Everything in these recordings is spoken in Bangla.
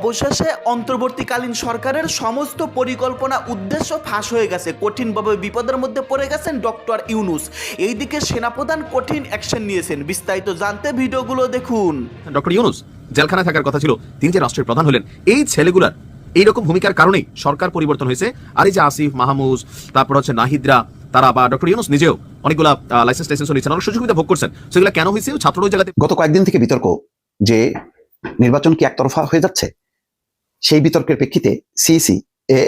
অবশেষে অন্তর্বর্তীকালীন সরকারের সমস্ত পরিকল্পনা উদ্দেশ্য ফাঁস হয়ে গেছে। কঠিনভাবে বিপদের মধ্যে পড়ে গেছেন ডক্টর ইউনুস। এইদিকে সেনাপ্রধান কঠিন অ্যাকশন নিয়েছেন। বিস্তারিত জানতে ভিডিওগুলো দেখুন। ডক্টর ইউনুস জেলখানায় থাকার কথা ছিল। তিনি যে রাষ্ট্রের প্রধান হলেন এই ছেলেগুলার এইরকম ভূমিকার কারণেই সরকার পরিবর্তন হয়েছে। আর এই যে আসিফ মাহমুজ তারপর হচ্ছে নাহিদরা তারা বা ডক্টর ইউনুস নিজেও অনেকগুলা লাইসেন্স লাইসেন্স নিচ্ছেন অনেক সুযোগ সুবিধা ভোগ করছেন। সেগুলো কেন হয়েছে? ছাত্র ওই জায়গাতে গত কয়েকদিন থেকে বিতর্ক যে নির্বাচন কি একতরফা হয়ে যাচ্ছে? সেই বিতর্কের প্রেক্ষিতে সিইসি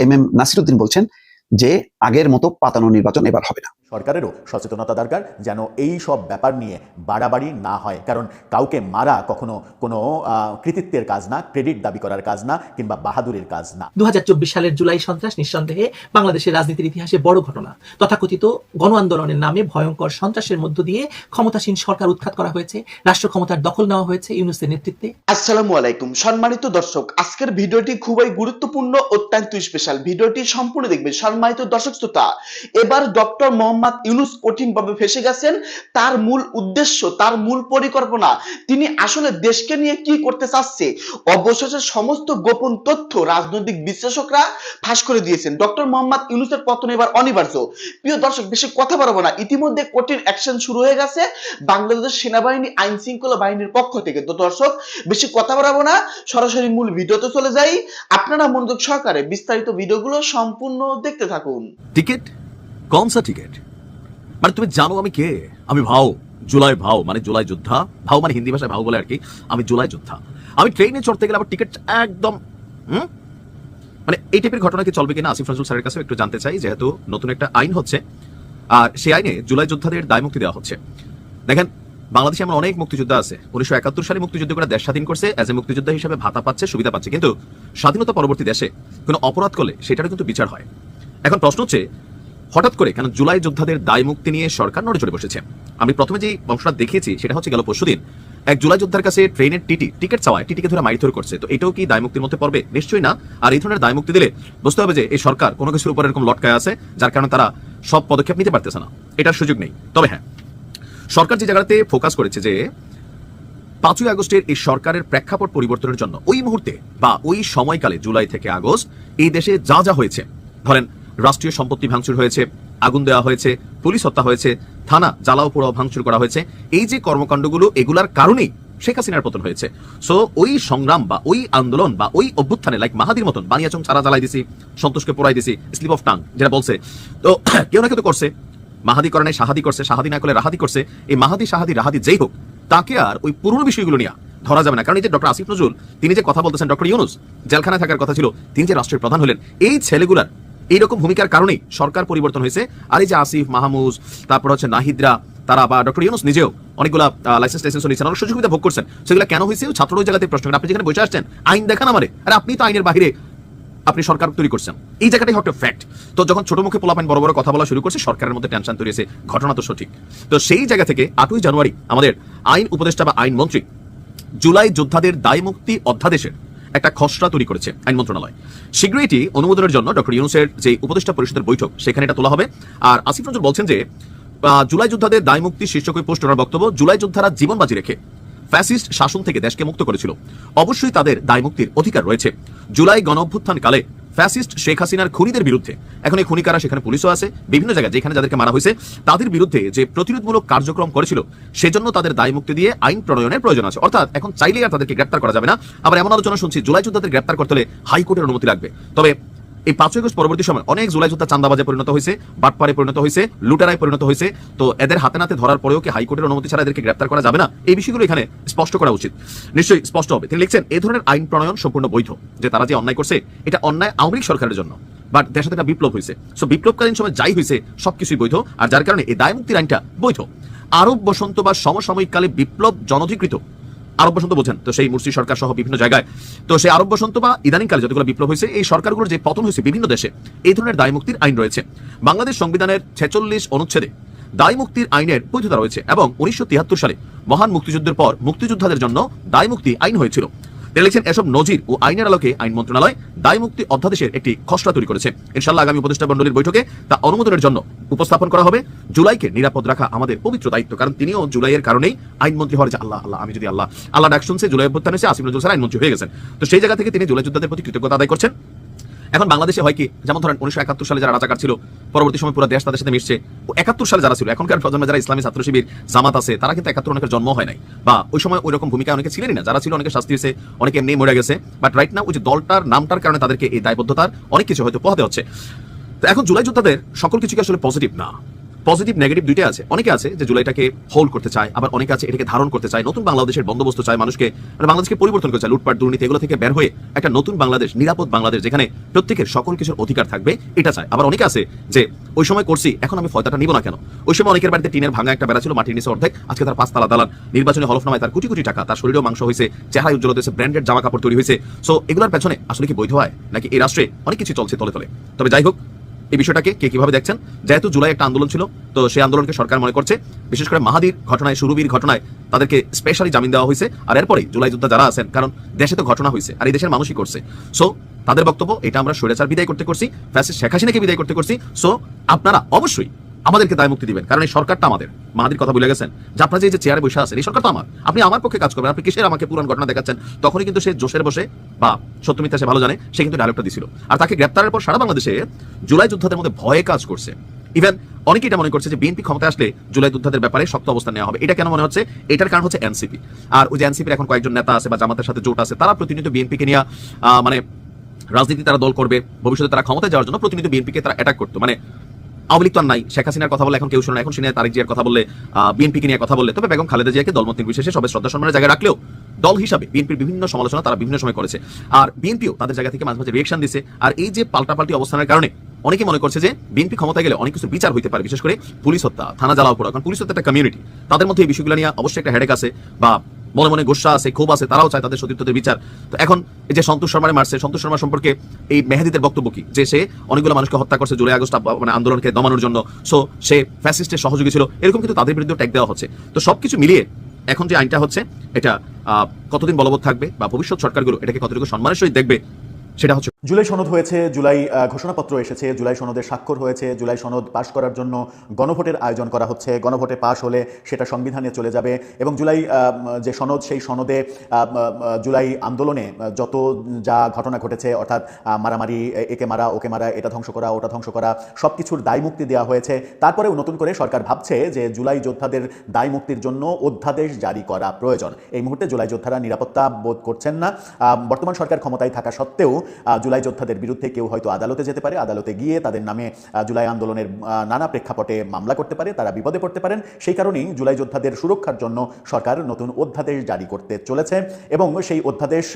এম এম নাসিরুদ্দিন বলছেন যে আগের মতো পাতানো নির্বাচন এবার হবে না। সরকারেরও সচেতনতা দরকার যেন এই সব ব্যাপার নিয়ে বাড়াবাড়ি না হয়। কারণ কাউকে মারা কখনো কোনো আহ, কৃতিত্বের কাজ না ক্রেডিট দাবি করার কাজ না কিংবা বাহাদুরের কাজ না। দু সালের জুলাই সন্ত্রাস নিঃসন্দেহে বাংলাদেশের রাজনীতির ইতিহাসে বড় ঘটনা। তথাকথিত গণ আন্দোলনের নামে ভয়ঙ্কর সন্ত্রাসের মধ্য দিয়ে ক্ষমতাসীন সরকার উৎখাত করা হয়েছে। রাষ্ট্র ক্ষমতার দখল নেওয়া হয়েছে ইউনুসের নেতৃত্বে। আসসালামু আলাইকুম। সম্মানিত দর্শক আজকের ভিডিওটি খুবই গুরুত্বপূর্ণ অত্যন্ত স্পেশাল ভিডিওটি সম্পূর্ণ দেখবেন। সম্মানিত দর্শক শ্রোতা এবার ডক্টর মোহাম্মদ ইউনুস কঠিনভাবে ফেসে গেছেন। তার মূল উদ্দেশ্য, তার মূল পরিকল্পনা, তিনি আসলে দেশকে নিয়ে কি করতে চাচ্ছে? অবশেষে সমস্ত গোপন তথ্য রাজনৈতিক বিশ্লেষকরা ফাঁস করে দিয়েছেন। ডক্টর মোহাম্মদ ইউনুসের পতন এবার অনিবার্য। প্রিয় দর্শক, বেশি কথা বাড়াবো না। ইতিমধ্যে কঠিন অ্যাকশন শুরু হয়ে গেছে বাংলাদেশ সেনাবাহিনী আইন শৃঙ্খলা বাহিনীর পক্ষ থেকে। তো দর্শক, বেশি কথা বাড়াবো না। সরাসরি মূল ভিডিওতে চলে যাই। আপনারা মনোযোগ সহকারে বিস্তারিত ভিডিওগুলো সম্পূর্ণ দেখতে থাকুন। টিকিট? কম সা টিকিট? মানে তুমি জানো আমি কে? আমি ভাও, জুলাই ভাও মানে জুলাই যোদ্ধা। ভাও মানে হিন্দি ভাষায় ভাও বলে আর কি, আমি জুলাই যোদ্ধা। আমি ট্রেনে চড়তে গেলে আবার টিকিট একদম মানে এই টাইপের ঘটনা কি চলবে কিনা আসিফ নজরুল স্যারের কাছে একটু জানতে চাই, যেহেতু নতুন একটা আইন হচ্ছে। আর সেই আইনে জুলাই যোদ্ধাদের দায় মুক্তি দেওয়া হচ্ছে। দেখেন, বাংলাদেশে এমন অনেক মুক্তিযোদ্ধা আছে। উনিশশো একাত্তর সালে মুক্তিযুদ্ধ করে দেশ স্বাধীন করছে অ্যাজ এ মুক্তিযোদ্ধা হিসেবে ভাতা পাচ্ছে, সুবিধা পাচ্ছে। কিন্তু স্বাধীনতা পরবর্তী দেশে কোনো অপরাধ করলে সেটারও কিন্তু বিচার হয়। এখন প্রশ্ন হচ্ছে, হঠাৎ করে কেন জুলাই যোদ্ধাদের দায় মুক্তি নিয়ে সরকার নড়ে চড়ে বসেছে? আমি প্রথমে যে অংশটা দেখেছি, সেটা হচ্ছে গেল পরশুদিন। এক জুলাই যোদ্ধার কাছে ট্রেনের টিটি, টিকিট চাওয়ায় টিটিকে ধরে মাইথর করছে। তো এটাও কি দায় মুক্তির মধ্যে পড়বে? নিশ্চয়ই না। আর এই ধরনের দায় মুক্তি দিলে বুঝতে হবে যে এই সরকার কোনো কিছুর উপর এরকম লটকায় আছে, যার কারণে তারা সব পদক্ষেপ নিতে পারতেছে না। এটার সুযোগ নেই। তবে হ্যাঁ সরকার যে জায়গাতে ফোকাস করেছে যে পাঁচই আগস্টের এই সরকারের প্রেক্ষাপট পরিবর্তনের জন্য ওই মুহূর্তে বা ওই সময়কালে, জুলাই থেকে আগস্ট, এই দেশে যা যা হয়েছে, ধরেন রাষ্ট্রীয় সম্পত্তি ভাঙচুর হয়েছে, আগুন দেওয়া হয়েছে, পুলিশ হত্যা হয়েছে, থানা জ্বালাও পোড়াও ভাঙচুর করা হয়েছে। এই যে কর্মকাণ্ডগুলো, এগুলার কারণেই শেখ হাসিনার পতন হয়েছে। সো ওই সংগ্রাম বা ওই আন্দোলন বা ওই অভ্যুত্থানে লাইক মাহাদির মতন বানিয়াচং ছাড়া জ্বালাই দিছি, সন্তোষকে পোড়াই দিছি স্লিপ অফ টাং যেটা বলছে। তো, কেউ না কেউ তো করছে। মাহাদি করে নাই, সাহাদি করছে, সাহাদি না করলে রাহাদি করছে। এই মাহাদি, সাহাদি, রাহাদি যেই হোক, তাকে আর ওই পুরনো বিষয়গুলো নিয়ে ধরা যাবে না। কারণ এই যে ডক্টর আসিফ নজরুল, তিনি যে কথা বলতেছেন ডক্টর ইউনুস, জেলখানায় থাকার কথা ছিল, তিনি যে রাষ্ট্রের প্রধান হলেন, এই ছেলেগুলার এইরকম ভূমিকার কারণেই সরকার পরিবর্তন হয়েছে। আর এই যে আসিফ মাহমুজ তারপর হচ্ছে নাহিদরা, তারা বা ডক্টর ইউনুস নিজেও অনেকগুলা লাইসেন্স লাইসেন্স নিচ্ছেন অনেক সুযোগ সুবিধা ভোগ করছেন। সেগুলো কেন হয়েছে? ছাত্র ওই জায়গাতে প্রশ্ন আপনি যেখানে বসে আসছেন, আইন দেখান আমারে। আর আপনি তো আইনের বাহিরে আপনি সরকার তৈরি করছেন। এই জায়গাটাই হচ্ছে ফ্যাক্ট তো যখন ছোট মুখে পোলাপেন বড় বড় কথা বলা শুরু করছে, সরকারের মধ্যে টেনশন তৈরি হয়েছে। ঘটনা তো সঠিক। তো সেই জায়গা থেকে আটই জানুয়ারি আমাদের আইন উপদেষ্টা বা আইন মন্ত্রী জুলাই যোদ্ধাদের দায় মুক্তি অধ্যাদেশের একটা খসড়া তৈরি করেছে আইন মন্ত্রণালয়। শীঘ্রই এটি অনুমোদনের জন্য ডক্টর ইউনুসের যে উপদেষ্টা পরিষদের বৈঠক, সেখানে এটা তোলা হবে। আর আসিফ নজরুল বলছেন যে জুলাই যোদ্ধাদের দায় মুক্তি শীর্ষক পোস্ট ওনার বক্তব্য, জুলাই যোদ্ধারা জীবন বাজি রেখে ফ্যাসিস্ট শাসন থেকে দেশকে মুক্ত করেছিল। অবশ্যই তাদের দায় মুক্তির অধিকার রয়েছে। জুলাই গণ ফ্যাসিস্ট শেখ হাসিনার খুনিদের বিরুদ্ধে। এখন এই খুনিকারা সেখানে পুলিশও আছে, বিভিন্ন জায়গায় যেখানে যাদেরকে মারা হয়েছে, তাদের বিরুদ্ধে যে প্রতিরোধমূলক কার্যক্রম করেছিল, সেজন্য তাদের দায় মুক্তি দিয়ে আইন প্রণয়নের প্রয়োজন আছে। অর্থাৎ এখন চাইলে আর তাদেরকে গ্রেপ্তার করা যাবে না। আবার এমন আলোচনা শুনছি, জুলাই যোদ্ধাদের গ্রেপ্তার করতে হলে হাইকোর্টের অনুমতি লাগবে। তবে এই পাঁচই আগস্ট পরবর্তী সময় অনেক জুলাই যোদ্ধা চান্দাবাজে পরিণত হয়েছে, বাটপারে পরিণত হয়েছে, লুটারায় পরিণত হয়েছে, তো এদের হাতে নাতে ধরার পরেও কি হাইকোর্টের অনুমতি ছাড়া এদেরকে গ্রেপ্তার করা যাবে না? এই বিষয়গুলো এখানে স্পষ্ট করা উচিত। নিশ্চয়ই স্পষ্ট হবে। তিনি লিখছেন এই ধরনের আইন প্রণয়ন সম্পূর্ণ বৈধ, যে তারা যে অন্যায় করছে, এটা অন্যায় আওয়ামী সরকারের জন্য। বাট সাথে একটা বিপ্লব হয়েছে। সো বিপ্লবকালীন সময় যাই হয়েছে, সবকিছুই বৈধ, আর যার কারণে এই দায় মুক্তির আইনটা বৈধ। আরব বসন্ত বা সমসাময়িক কালে বিপ্লব জনধিকৃত আরব বসন্ত বোঝেন। তো সেই মুর্শি সরকার সহ বিভিন্ন জায়গায়। তো সেই আরব বসন্ত বা ইদানিংকালে যতগুলো বিপ্লব হয়েছে, এই সরকারগুলোর যে পতন হয়েছে বিভিন্ন দেশে, এই ধরনের দায় মুক্তির আইন রয়েছে। বাংলাদেশ সংবিধানের ছেচল্লিশ অনুচ্ছেদে দায় মুক্তির আইনের বৈধতা রয়েছে এবং উনিশশো তিয়াত্তর সালে মহান মুক্তিযুদ্ধের পর মুক্তিযোদ্ধাদের জন্য দায় মুক্তি আইন হয়েছিল। তিনি এসব নজির ও আইনের আলোকে আইন মন্ত্রণালয় দায় মুক্তি অধ্যাদেশের একটি খসড়া তৈরি করেছে। ইনশাল্লাহ আগামী উপদেষ্টা মন্ডলীর বৈঠকে তা অনুমোদনের জন্য উপস্থাপন করা হবে। জুলাইকে নিরাপদ রাখা আমাদের পবিত্র দায়িত্ব, কারণ তিনিও জুলাইয়ের কারণেই আইনমন্ত্রী হওয়ার যে আল্লাহ আল্লাহ, আমি যদি আল্লাহ আল্লাহ ডাক শুনছে, জুলাই অভ্যুত্থান হয়েছে আসিম নজরুল স্যার আইনমন্ত্রী হয়ে গেছেন। তো সেই জায়গা থেকে তিনি জুলাই যোদ্ধাদের প্রতি কৃতজ্ঞতা আদায় করছেন। এখন বাংলাদেশে হয় কি, যেমন ধরেন উনিশশো একাত্তর সালে যারা রাজাকার ছিল, পরবর্তী সময় পুরো দেশ তাদের সাথে মিশছে। ও একাত্তর সালে যারা ছিল, এখনকার প্রজন্মে যারা ইসলামী ছাত্র শিবির, জামাত আছে, তারা কিন্তু একাত্তর অনেকের জন্ম হয় নাই। বা ওই সময় ওই রকম ভূমিকা অনেকে ছিলেনই না, যারা ছিল অনেকে শাস্তি হয়েছে, অনেকে এমনি মরে গেছে। বাট রাইট না ওই যে দলটার নামটার কারণে তাদেরকে এই দায়বদ্ধতার অনেক কিছু হয়তো পোহাতে হচ্ছে। তো এখন জুলাই যোদ্ধাদের সকল কিছু কি আসলে পজিটিভ না। পজিটিভ, নেগেটিভ দুইটাই আছে। অনেকে আছে যে জুলাইটাকে হোল্ড করতে চায়, আবার অনেকে আছে এটাকে ধারণ করতে চায়। নতুন বাংলাদেশের বন্দোবস্ত চায় মানুষকে মানে বাংলাদেশকে পরিবর্তন করতে চায়। লুটপাট, দুর্নীতি, এগুলো থেকে বের হয়ে একটা নতুন বাংলাদেশ, নিরাপদ বাংলাদেশ, যেখানে প্রত্যেকের সকল কিছুর অধিকার থাকবে, এটা চায়। আবার অনেকে আছে যে, ওই সময় করছি, এখন আমি ফয়তাটা নিব না কেন? ওই সময় অনেকের বাড়িতে টিনের ভাঙা একটা বেড়া ছিল, মাটির নিচে অর্ধেক। আজকে তার পাঁচতলা দালান, নির্বাচনী হলফনামায় তার কোটি কোটি টাকা, তার শরীরেও মাংস হয়েছে চেহারা উজ্জ্বল হয়েছে, ব্র্যান্ডেড জামা কাপড় তৈরি হয়েছে। সো এগুলোর পেছনে আসলে কি বৈধ হয় নাকি এই রাষ্ট্রে অনেক কিছু চলছে তলে তলে? তবে যাই হোক এই বিষয়টাকে কে কীভাবে দেখছেন? যেহেতু জুলাই একটা আন্দোলন ছিল, তো সেই আন্দোলনকে সরকার মনে করছে। বিশেষ করে মাহাদির ঘটনায় সুরবির ঘটনায় তাদেরকে স্পেশালি জামিন দেওয়া হয়েছে। আর এরপরে জুলাই যুদ্ধ যারা আছেন, কারণ দেশে তো ঘটনা হয়েছে, আর এই দেশের মানুষই করছে। সো তাদের বক্তব্য, এটা আমরা স্বৈরাচার বিদায় করতে করছি, ফ্যাসিস্ট শেখ হাসিনাকে বিদায় করতে করছি। সো আপনারা অবশ্যই আমাদেরকে দায় মুক্তি দিবেন, কারণ এই সরকারটা আমাদের। মাহাদির কথা বলে গেছেন? যে আপনারা যে চেয়ারে বসে আছেন এই সরকার তো আমার। আপনি আমার পক্ষে কাজ করবেন, আপনি কিসের আমাকে পুরান ঘটনা দেখাচ্ছেন? তখনই কিন্তু সে জোশের বসে, বা সত্য মিথ্যা সে ভালো জানে, সে কিন্তু ডায়লগটা দিছিল। আর তাকে গ্রেপ্তারের পর সারা বাংলাদেশে জুলাই যোদ্ধাদের মধ্যে ভয়ে কাজ করছে। ইভেন অনেকেই এটা মনে করছে যে বিএনপি ক্ষমতায় আসলে জুলাই যোদ্ধাদের ব্যাপারে শক্ত অবস্থান নেওয়া হবে। এটা কেন মনে হচ্ছে? এটার কারণ হচ্ছে এনসিপি আর ওই যে এনসিপির এখন কয়েকজন নেতা আছে বা জামাতের সাথে জোট আছে, তারা প্রতিনিয়ত বিএনপিকে নিয়ে মানে রাজনীতি তারা দল করবে, ভবিষ্যতে তারা ক্ষমতায় যাওয়ার জন্য প্রতিনিয়ত বিএনপিকে তারা অ্যাটাক করতো। মানে আওয়ামী লীগ তো আর নাই। শেখ হাসিনার কথা বলে এখন কেউ শুনে এখন শুনে তারিক জিয়ার কথা বললে বিএনপিকে নিয়ে কথা বললে তবে বেগম খালেদা জিয়াকে দলমত নির্বিশেষে সবাই শ্রদ্ধা সম্মানের জায়গায় রাখলেও দল হিসাবে বিএনপির বিভিন্ন সমালোচনা তারা বিভিন্ন সময় করেছে। আর বিএনপিও তাদের জায়গা থেকে মাঝে মাঝে রিয়েকশন দিছে। আর এই যে পাল্টাপাল্টি অবস্থানের কারণে অনেকে মনে করছে যে বিএনপি ক্ষমতায় গেলে অনেক কিছু বিচার হইতে পারে, বিশেষ করে পুলিশ হত্যা, থানা জ্বালাও পড়া। কারণ পুলিশ হত্যা একটা কমিউনিটি তাদের মধ্যে এই বিষয়গুলো নিয়ে অবশ্যই একটা হেডেক আছে বা মনে মনে গোসা আছে, ক্ষোভ আছে, তারাও চায় তাদের সতীর্থদের বিচার। তো এখন এই যে সন্তোষ শর্মারে মারছে, সন্তোষ শর্মা সম্পর্কে এই মেহেদিদের বক্তব্য কি? যে সে অনেকগুলো মানুষকে হত্যা করছে জুলাই আগস্ট মানে আন্দোলনকে দমানোর জন্য। সো সে ফ্যাসিস্টের সহযোগী ছিল। এরকম কিন্তু তাদের বিরুদ্ধে ট্যাগ দেওয়া হচ্ছে। তো সবকিছু মিলিয়ে এখন যে আইনটা হচ্ছে, এটা কতদিন বলবৎ থাকবে বা ভবিষ্যৎ সরকারগুলো এটাকে কতটুকু সম্মানের সহিত দেখবে, সেটা হচ্ছে জুলাই সনদ হয়েছে, জুলাই ঘোষণাপত্র এসেছে, জুলাই সনদের স্বাক্ষর হয়েছে, জুলাই সনদ পাশ করার জন্য গণভোটের আয়োজন করা হচ্ছে। গণভোটে পাশ হলে সেটা সংবিধানে চলে যাবে এবং জুলাই যে সনদ, সেই সনদে জুলাই আন্দোলনে যত যা ঘটনা ঘটেছে, অর্থাৎ মারামারি একে মারা, ওকে মারা, এটা ধ্বংস করা, ওটা ধ্বংস করা সব কিছুর দায় মুক্তি দেওয়া হয়েছে। তারপরেও নতুন করে সরকার ভাবছে যে জুলাই যোদ্ধাদের দায় মুক্তির জন্য অধ্যাদেশ জারি করা প্রয়োজন। এই মুহূর্তে জুলাই যোদ্ধারা নিরাপত্তা বোধ করছেন না। বর্তমান সরকার ক্ষমতায় থাকা সত্ত্বেও জুলাই যোদ্ধাদের বিরুদ্ধে কেউ হয়তো আদালতে যেতে পারে, আদালতে গিয়ে তাদের নামে জুলাই আন্দোলনের নানা প্রেক্ষাপটে মামলা করতে পারে, তারা বিপদে পড়তে পারেন। সেই কারণেই জুলাই যোদ্ধাদের সুরক্ষার জন্য সরকার নতুন অধ্যাদেশ জারি করতে চলেছে এবং সেই অধ্যাদেশ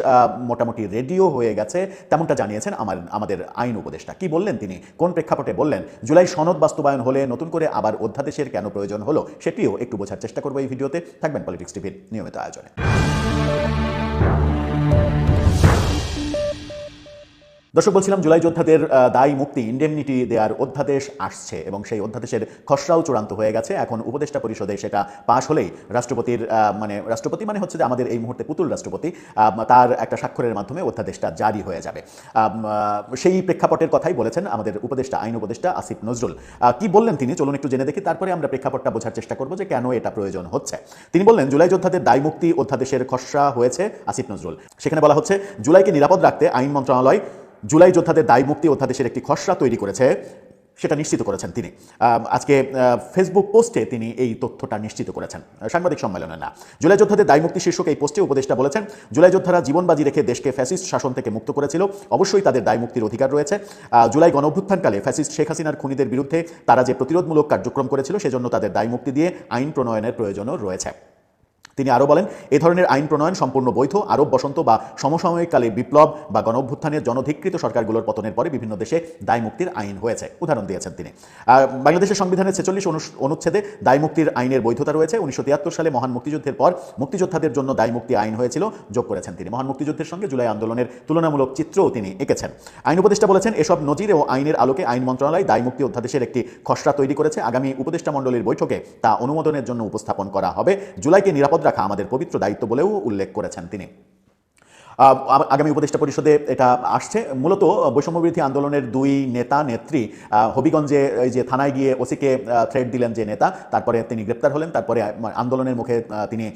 মোটামুটি রেডিও হয়ে গেছে। তেমনটা জানিয়েছেন আমার, আমাদের আইন উপদেষ্টা। কি বললেন তিনি? কোন প্রেক্ষাপটে বললেন? জুলাই সনদ বাস্তবায়ন হলে নতুন করে আবার অধ্যাদেশের কেন প্রয়োজন হলো সেটিও একটু বোঝার চেষ্টা করব এই ভিডিওতে। থাকবেন পলিটিক্স টিভির নিয়মিত আয়োজনে। দর্শক, বলছিলাম জুলাই যোদ্ধাদের দায় মুক্তি ইন্ডেমনিটি দেওয়ার অধ্যাদেশ আসছে এবং সেই অধ্যাদেশের খসড়াও চূড়ান্ত হয়ে গেছে। এখন উপদেষ্টা পরিষদে সেটা পাশ হলেই রাষ্ট্রপতির মানে রাষ্ট্রপতি মানে হচ্ছে যে আমাদের এই মুহূর্তে পুতুল রাষ্ট্রপতি তার একটা স্বাক্ষরের মাধ্যমে অধ্যাদেশটা জারি হয়ে যাবে। সেই প্রেক্ষাপটের কথাই বলেছেন আমাদের উপদেষ্টা, আইন উপদেষ্টা আসিফ নজরুল। কি বললেন তিনি? চলুন একটু জেনে দেখি। তারপরে আমরা প্রেক্ষাপটটা বোঝার চেষ্টা করব যে কেন এটা প্রয়োজন হচ্ছে। তিনি বললেন, জুলাই যোদ্ধাদের দায় মুক্তি অধ্যাদেশের খসড়া হয়েছে আসিফ নজরুল। সেখানে বলা হচ্ছে, জুলাইকে নিরাপদ রাখতে আইন মন্ত্রণালয় জুলাই যোদ্ধাদের দায় মুক্তি অধ্যাদেশের একটি খসড়া তৈরি করেছে, সেটা নিশ্চিত করেছেন তিনি। আজকে ফেসবুক পোস্টে তিনি এই তথ্যটা নিশ্চিত করেছেন। সাংবাদিক সম্মেলনে না। জুলাই যোদ্ধাদের দায় মুক্তি শীর্ষক এই পোস্টে উপদেষ্টা বলেছেন, জুলাই যোদ্ধারা জীবনবাজি রেখে দেশকে ফ্যাসিস্ট শাসন থেকে মুক্ত করেছিল, অবশ্যই তাদের দায় মুক্তির অধিকার রয়েছে। জুলাই গণ অভ্যুত্থানকালে ফ্যাসিস্ট শেখ হাসিনার খুনিদের বিরুদ্ধে তারা যে প্রতিরোধমূলক কার্যক্রম করেছিল, সেজন্য তাদের দায়মুক্তি দিয়ে আইন প্রণয়নের প্রয়োজনও রয়েছে। তিনি আরও বলেন, এ ধরনের আইন প্রণয়ন সম্পূর্ণ বৈধ, আরব বসন্ত বা সমসাময়িককালে বিপ্লব বা গণঅভ্যুত্থানের জনধিকৃত সরকারগুলোর পতনের পরে বিভিন্ন দেশে দায় মুক্তির আইন হয়েছে, উদাহরণ দিয়েছেন তিনি। বাংলাদেশের সংবিধানের ছেচল্লিশ অনুচ্ছেদে দায় মুক্তির আইনের বৈধতা রয়েছে, উনিশশো তিয়াত্তর সালে মহান মুক্তিযুদ্ধের পর মুক্তিযোদ্ধাদের জন্য দায় মুক্তি আইন হয়েছিল, যোগ করেছেন তিনি। মহান মুক্তিযুদ্ধের সঙ্গে জুলাই আন্দোলনের তুলনামূলক চিত্রও তিনি এঁকেছেন। আইন উপদেষ্টা বলেছেন, এসব নজির ও আইনের আলোকে আইন মন্ত্রণালয় দায় মুক্তি অধ্যাদেশের একটি খসড়া তৈরি করেছে। আগামী উপদেষ্টা মণ্ডলীর বৈঠকে তা অনুমোদনের জন্য উপস্থাপন করা হবে। জুলাইকে নিরাপদ রাখা আমাদের পবিত্র দায়িত্ব বলেও উল্লেখ করেছেন তিনি। আগামী উপদেষ্টা পরিষদে এটা আসছে। মূলত বৈষম্যবিরোধী আন্দোলনের দুই নেতা, নেত্রী হবিগঞ্জে এই যে থানায় গিয়ে ওসিকে থ্রেড দিলেন যে নেতা, তারপরে তিনি গ্রেপ্তার হলেন, তারপরে আন্দোলনের মুখে তিনি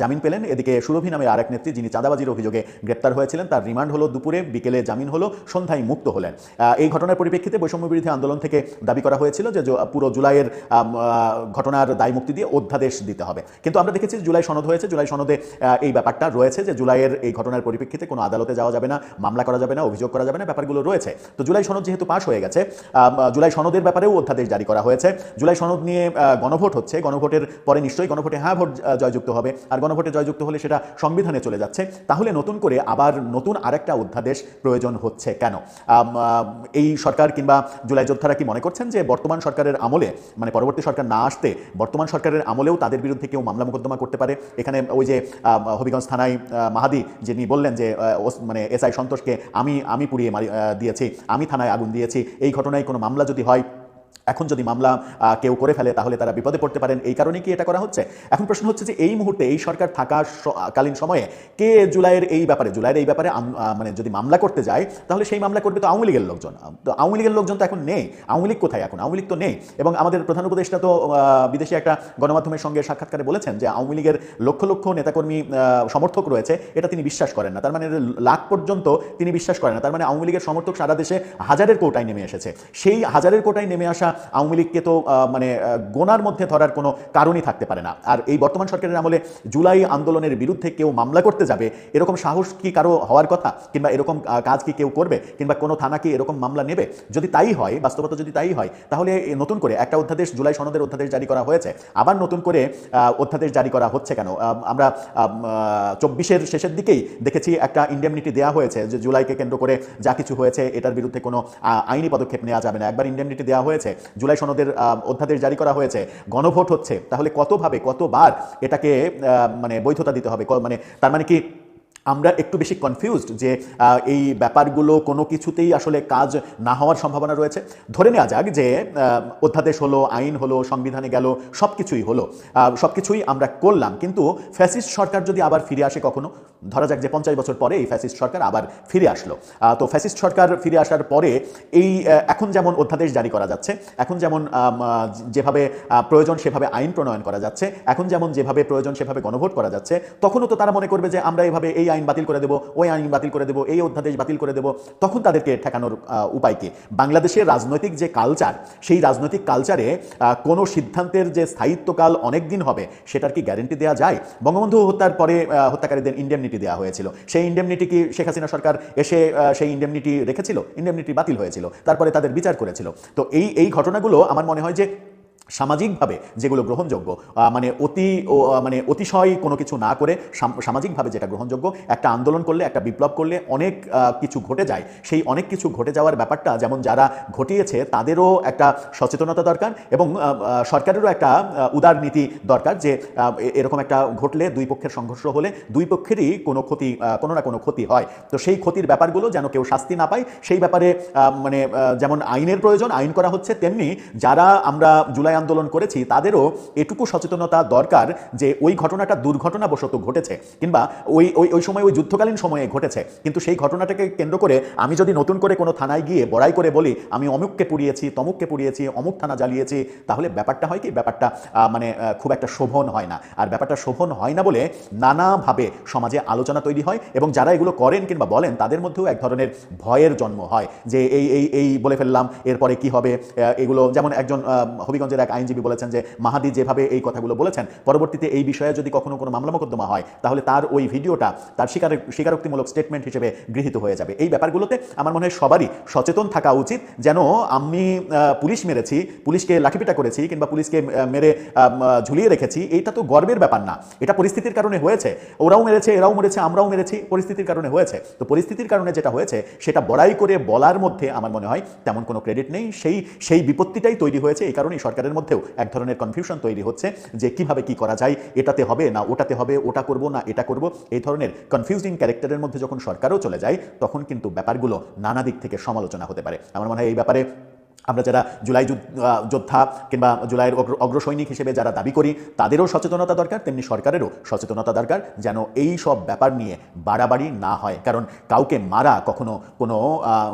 জামিন পেলেন। এদিকে সুরভি নামে আরেক নেত্রী, যিনি চাঁদাবাজির অভিযোগে গ্রেপ্তার হয়েছিলেন, তার রিমান্ড হলো দুপুরে, বিকেলে জামিন হলো, সন্ধ্যায় মুক্ত হলেন। এই ঘটনার পরিপ্রেক্ষিতে বৈষম্যবিরোধী আন্দোলন থেকে দাবি করা হয়েছিল যে পুরো জুলাইয়ের ঘটনার দায় মুক্তি দিয়ে অধ্যাদেশ দিতে হবে। কিন্তু আমরা দেখেছি জুলাই সনদ হয়েছে। জুলাই সনদে এই ব্যাপারটা রয়েছে যে জুলাইয়ের এই ঘটনার পরিপ্রেক্ষিতে কোনো আদালতে যাওয়া যাবে না, মামলা করা যাবে না, অভিযোগ করা যাবে না, ব্যাপারগুলো রয়েছে। তো জুলাই সনদ যেহেতু পাশ হয়ে গেছে জুলাই সনদের ব্যাপারেও অধ্যাদেশ জারি করা হয়েছে। জুলাই সনদ নিয়ে গণভোট হচ্ছে, গণভোটের পরে নিশ্চয়ই গণভোটে হ্যাঁ ভোট জয়যুক্ত হবে। আর গণভোটে জয়যুক্ত হলে সেটা সংবিধানে চলে যাচ্ছে। তাহলে নতুন করে আবার নতুন আরেকটা অধ্যাদেশ প্রয়োজন হচ্ছে কেন? এই সরকার কিংবা জুলাই যোদ্ধারা কি মনে করছেন যে বর্তমান সরকারের আমলে মানে পরবর্তী সরকার না আসতে, বর্তমান সরকারের আমলেও তাদের বিরুদ্ধে কেউ মামলা মোকদ্দমা করতে পারে? এখানে ওই যে হবিগঞ্জ থানায় মাহাদি যিনি বললেন যে মানে এসআই সন্তোষকে আমি আমি পুড়িয়ে মারি দিয়েছি, আমি থানায় আগুন দিয়েছি, এই ঘটনায় কোনো মামলা যদি হয় এখন যদি মামলা কেউ করে ফেলে তাহলে তারা বিপদে পড়তে পারেন। এই কারণেই কি এটা করা হচ্ছে? এখন প্রশ্ন হচ্ছে যে এই মুহূর্তে এই সরকার থাকা কালীন সময়ে কে জুলাইয়ের এই ব্যাপারে, জুলাইয়ের এই ব্যাপারে মানে যদি মামলা করতে যায়, তাহলে সেই মামলা করবে তো আওয়ামী লীগের লোকজন। তো আওয়ামী লীগের লোকজন তো এখন নেই। আওয়ামী লীগ কোথায় এখন? আওয়ামী লীগ তো নেই। এবং আমাদের প্রধান উপদেষ্টা তো বিদেশি একটা গণমাধ্যমের সঙ্গে সাক্ষাৎকারে বলেছেন যে আওয়ামী লীগের লক্ষ লক্ষ নেতাকর্মী সমর্থক রয়েছে। এটা তিনি বিশ্বাস করেন না। তার মানে লাখ পর্যন্ত তিনি বিশ্বাস করেন না। তার মানে আওয়ামী লীগের সমর্থক সারা দেশে হাজারের কোটায় নেমে এসেছে। সেই হাজারের কোটায় নেমে আসা আওয়ামী লীগকে তো মানে গোনার মধ্যে ধরার কোনো কারণই থাকতে পারে না। আর এই বর্তমান সরকারের আমলে জুলাই আন্দোলনের বিরুদ্ধে কেউ মামলা করতে যাবে, এরকম সাহস কি কারও হওয়ার কথা? কিংবা এরকম কাজ কি কেউ করবে? কিংবা কোনো থানা কি এরকম মামলা নেবে? যদি তাই হয়, বাস্তবতা যদি তাই হয়, তাহলে নতুন করে একটা অধ্যাদেশ, জুলাই সনদের অধ্যাদেশ জারি করা হয়েছে। আবার নতুন করে অধ্যাদেশ জারি করা হচ্ছে কেন? আমরা চব্বিশের শেষের দিকেই দেখেছি একটা ইন্ডেমনিটি দেওয়া হয়েছে যে জুলাইকে কেন্দ্র করে যা কিছু হয়েছে, এটার বিরুদ্ধে কোনো আইনি পদক্ষেপ নেওয়া যাবে না। একবার ইন্ডেমনিটি দেওয়া হয়েছে জুলাই সনদের অধ্যাদেশ জারি করা হয়েছে, গণভোট হচ্ছে, তাহলে কতভাবে, কতবার এটাকে মানে বৈধতা দিতে হবে? মানে তার মানে কি আমরা একটু বেশি কনফিউজড যে এই ব্যাপারগুলো কোনো কিছুতেই আসলে কাজ না হওয়ার সম্ভাবনা রয়েছে। ধরে নেওয়া যাক যে অধ্যাদেশ হলো, আইন হলো, সংবিধানে গেল সব কিছুই হলো। সব কিছুই আমরা করলাম, কিন্তু ফ্যাসিস্ট সরকার যদি আবার ফিরে আসে কখনো? ধরা যাক যে পঞ্চাশ বছর পরে এই ফ্যাসিস্ট সরকার আবার ফিরে আসলো। তো ফ্যাসিস্ট সরকার ফিরে আসার পরে এই এখন যেমন অধ্যাদেশ জারি করা যাচ্ছে, এখন যেমন যেভাবে প্রয়োজন সেভাবে আইন প্রণয়ন করা যাচ্ছে, এখন যেমন যেভাবে প্রয়োজন সেভাবে গণভোট করা যাচ্ছে, তখনও তো তারা মনে করবে যে আমরা এইভাবে এই আইন বাতিল করে দেবো, ওই আইন বাতিল করে দেবো, এই অধ্যাদেশ বাতিল করে দেবো, তখন তাদেরকে ঠেকানোর উপায় কি? বাংলাদেশের রাজনৈতিক যে কালচার সেই রাজনৈতিক কালচারে কোনো সিদ্ধান্তের যে স্থায়িত্বকাল অনেক দিন হবে, সেটার কি গ্যারেন্টি দেওয়া যায়? বঙ্গবন্ধু হত্যার পরে হত্যাকারীদের ইন্ডেমনিটি দেওয়া হয়েছিল। সেই ইন্ডেমনিটি কি শেখ হাসিনা সরকার এসে সেই ইন্ডেমনিটি রেখেছিল? ইন্ডেমনিটি বাতিল হয়েছিল। তারপরে তাদের বিচার করেছিল। তো এই এই ঘটনাগুলো আমার মনে হয় যে সামাজিকভাবে যেগুলো গ্রহণযোগ্য মানে অতি মানে অতিশয় কোনো কিছু না করে সাম- সামাজিকভাবে যেটা গ্রহণযোগ্য, একটা আন্দোলন করলে, একটা বিপ্লব করলে অনেক কিছু ঘটে যায়। সেই অনেক কিছু ঘটে যাওয়ার ব্যাপারটা, যেমন যারা ঘটিয়েছে, তাদেরও একটা সচেতনতা দরকার এবং সরকারেরও একটা উদার নীতি দরকার যে এরকম একটা ঘটলে দুই পক্ষের সংঘর্ষ হলে দুই পক্ষেরই কোনো ক্ষতি কোনো না কোনো ক্ষতি হয়। তো সেই ক্ষতির ব্যাপারগুলো যেন কেউ শাস্তি না পায়, সেই ব্যাপারে মানে যেমন আইনের প্রয়োজন, আইন করা হচ্ছে, তেমনি যারা আমরা জুলাই আন্দোলন করেছি, তাদেরও এটুকু সচেতনতা দরকার যে ওই ঘটনাটা দুর্ঘটনাবশত ঘটেছে কিংবা ওই ওই ওই সময়, ওই যুদ্ধকালীন সময়ে ঘটেছে। কিন্তু সেই ঘটনাটাকে কেন্দ্র করে আমি যদি নতুন করে কোনো থানায় গিয়ে বড়াই করে বলি, আমি অমুককে পুড়িয়েছি, তমুককে পুড়িয়েছি, অমুক থানা জ্বালিয়েছি, তাহলে ব্যাপারটা হয় কি? ব্যাপারটা মানে খুব একটা শোভন হয় না। আর ব্যাপারটা শোভন হয় না বলে নানাভাবে সমাজে আলোচনা তৈরি হয় এবং যারা এগুলো করেন কিংবা বলেন, তাদের মধ্যেও এক ধরনের ভয়ের জন্ম হয় যে এই এই এই বলে ফেললাম, এরপরে কি হবে? এগুলো যেমন একজন হবিগঞ্জের এক আইনজীবী বলেছেন যে মাহাদি যেভাবে এই কথাগুলো বলেছেন, পরবর্তীতে এই বিষয়ে যদি কখনো কোনো মামলা মোকদ্দমা হয়, তাহলে তার ওই ভিডিওটা তার স্বীকার, স্বীকারোক্তিমূলক স্টেটমেন্ট হিসেবে গৃহীত হয়ে যাবে। এই ব্যাপারগুলোতে আমার মনে হয় সবারই সচেতন থাকা উচিত যেন আমি পুলিশ মেরেছি, পুলিশকে লাঠিপিটা করেছি কিংবা পুলিশকে মেরে ঝুলিয়ে রেখেছি এটা তো গর্বের ব্যাপার না। এটা পরিস্থিতির কারণে হয়েছে। ওরাও মেরেছে, এরাও মেরেছে, আমরাও মেরেছি, পরিস্থিতির কারণে হয়েছে। তো পরিস্থিতির কারণে যেটা হয়েছে, সেটা বড়াই করে বলার মধ্যে আমার মনে হয় তেমন কোনো ক্রেডিট নেই। সেই সেই বিপত্তিটাই তৈরি হয়েছে, এই কারণেই সরকারের মধ্যেও এক ধরনের কনফিউশন তৈরি হচ্ছে যে কীভাবে কি করা যায়, এটাতে হবে না ওটাতে হবে, ওটা করব না এটা করব। এই ধরনের কনফিউজিং ক্যারেক্টারের মধ্যে যখন সরকারও চলে যায়, তখন কিন্তু ব্যাপারগুলো নানা দিক থেকে সমালোচনা হতে পারে। আমার মনে হয় এই ব্যাপারে আমরা যারা জুলাই যোদ্ধা কিংবা জুলাইয়ের অগ্রসৈনিক হিসেবে যারা দাবি করি, তাদেরও সচেতনতা দরকার, তেমনি সরকারেরও সচেতনতা দরকার যেন এই সব ব্যাপার নিয়ে বাড়াবাড়ি না হয়। কারণ কাউকে মারা কখনো কোনো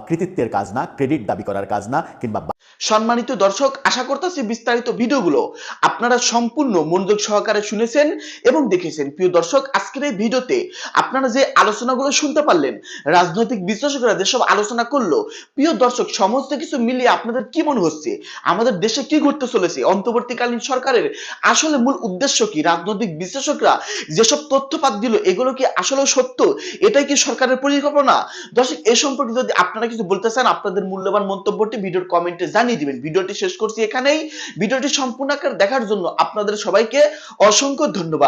কৃতিত্বের কাজ না ক্রেডিট দাবি করার কাজ না, কিংবা সম্মানিত দর্শক, আশা করতেছি বিস্তারিত ভিডিওগুলো আপনারা সম্পূর্ণ মনোযোগ সহকারে শুনেছেন এবং দেখেছেন। প্রিয় দর্শক, আজকের এই ভিডিওতে আপনারা যে আলোচনাগুলো শুনতে পারলেন, রাজনৈতিক বিশ্লেষকরা যেসব আলোচনা করল, প্রিয় দর্শক, সমস্ত কিছু মিলিয়ে আপনাদের কি মনে হচ্ছে? আমাদের দেশে কি ঘটতে চলেছে? অন্তর্বর্তীকালীন সরকারের আসলে মূল উদ্দেশ্য কি? রাজনৈতিক বিশ্লেষকরা যেসব তথ্যপাত দিল, এগুলো কি আসলে সত্য? এটাই কি সরকারের পরিকল্পনা? দর্শক, এ সম্পর্কে যদি আপনারা কিছু বলতে চান, আপনাদের মূল্যবান মন্তব্যটি ভিডিওর কমেন্টে জানিয়ে দিবেন। ভিডিওটি শেষ করছি এখানেই। ভিডিওটি সম্পূর্ণ আকার দেখার জন্য আপনাদের সবাইকে অসংখ্য ধন্যবাদ।